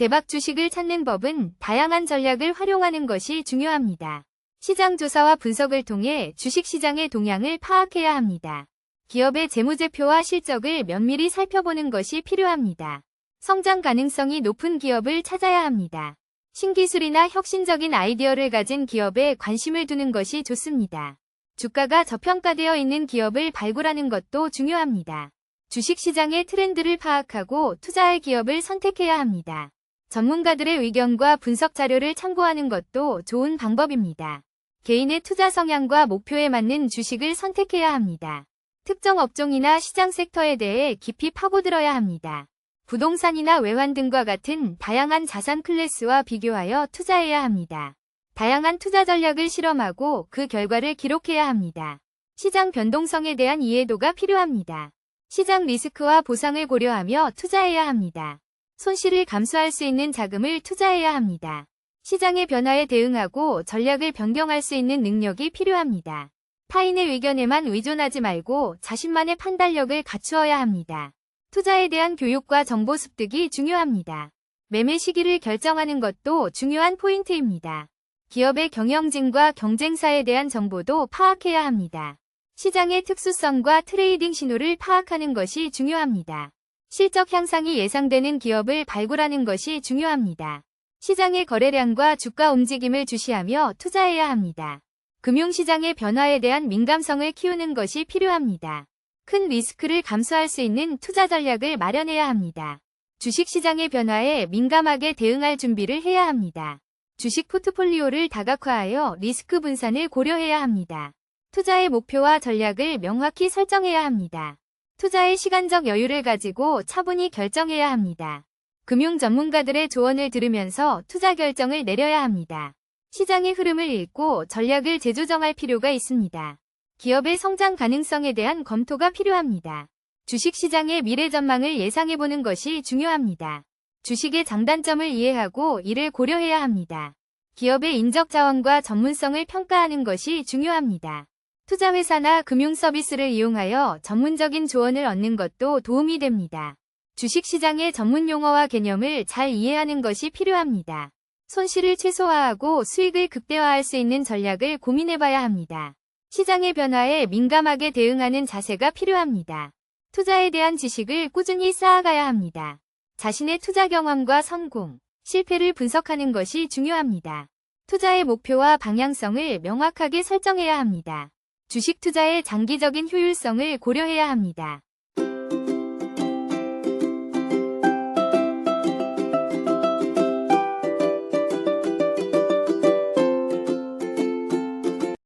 대박 주식을 찾는 법은 다양한 전략을 활용하는 것이 중요합니다. 시장 조사와 분석을 통해 주식 시장의 동향을 파악해야 합니다. 기업의 재무제표와 실적을 면밀히 살펴보는 것이 필요합니다. 성장 가능성이 높은 기업을 찾아야 합니다. 신기술이나 혁신적인 아이디어를 가진 기업에 관심을 두는 것이 좋습니다. 주가가 저평가되어 있는 기업을 발굴하는 것도 중요합니다. 주식시장의 트렌드를 파악하고 투자할 기업을 선택해야 합니다. 전문가들의 의견과 분석 자료를 참고하는 것도 좋은 방법입니다. 개인의 투자 성향과 목표에 맞는 주식을 선택해야 합니다. 특정 업종이나 시장 섹터에 대해 깊이 파고들어야 합니다. 부동산이나 외환 등과 같은 다양한 자산 클래스와 비교하여 투자해야 합니다. 다양한 투자 전략을 실험하고 그 결과를 기록해야 합니다. 시장 변동성에 대한 이해도가 필요합니다. 시장 리스크와 보상을 고려하며 투자해야 합니다. 손실을 감수할 수 있는 자금을 투자해야 합니다. 시장의 변화에 대응하고 전략을 변경할 수 있는 능력이 필요합니다. 타인의 의견에만 의존하지 말고 자신만의 판단력을 갖추어야 합니다. 투자에 대한 교육과 정보 습득이 중요합니다. 매매 시기를 결정하는 것도 중요한 포인트입니다. 기업의 경영진과 경쟁사에 대한 정보도 파악해야 합니다. 시장의 특수성과 트레이딩 신호를 파악하는 것이 중요합니다. 실적 향상이 예상되는 기업을 발굴하는 것이 중요합니다. 시장의 거래량과 주가 움직임을 주시하며 투자해야 합니다. 금융시장의 변화에 대한 민감성을 키우는 것이 필요합니다. 큰 리스크를 감수할 수 있는 투자 전략을 마련해야 합니다. 주식시장의 변화에 민감하게 대응할 준비를 해야 합니다. 주식 포트폴리오를 다각화하여 리스크 분산을 고려해야 합니다. 투자의 목표와 전략을 명확히 설정해야 합니다. 투자의 시간적 여유를 가지고 차분히 결정해야 합니다. 금융 전문가들의 조언을 들으면서 투자 결정을 내려야 합니다. 시장의 흐름을 읽고 전략을 재조정할 필요가 있습니다. 기업의 성장 가능성에 대한 검토가 필요합니다. 주식시장의 미래 전망을 예상해보는 것이 중요합니다. 주식의 장단점을 이해하고 이를 고려해야 합니다. 기업의 인적 자원과 전문성을 평가하는 것이 중요합니다. 투자회사나 금융서비스를 이용하여 전문적인 조언을 얻는 것도 도움이 됩니다. 주식시장의 전문 용어와 개념을 잘 이해하는 것이 필요합니다. 손실을 최소화하고 수익을 극대화할 수 있는 전략을 고민해봐야 합니다. 시장의 변화에 민감하게 대응하는 자세가 필요합니다. 투자에 대한 지식을 꾸준히 쌓아가야 합니다. 자신의 투자 경험과 성공, 실패를 분석하는 것이 중요합니다. 투자의 목표와 방향성을 명확하게 설정해야 합니다. 주식 투자의 장기적인 효율성을 고려해야 합니다.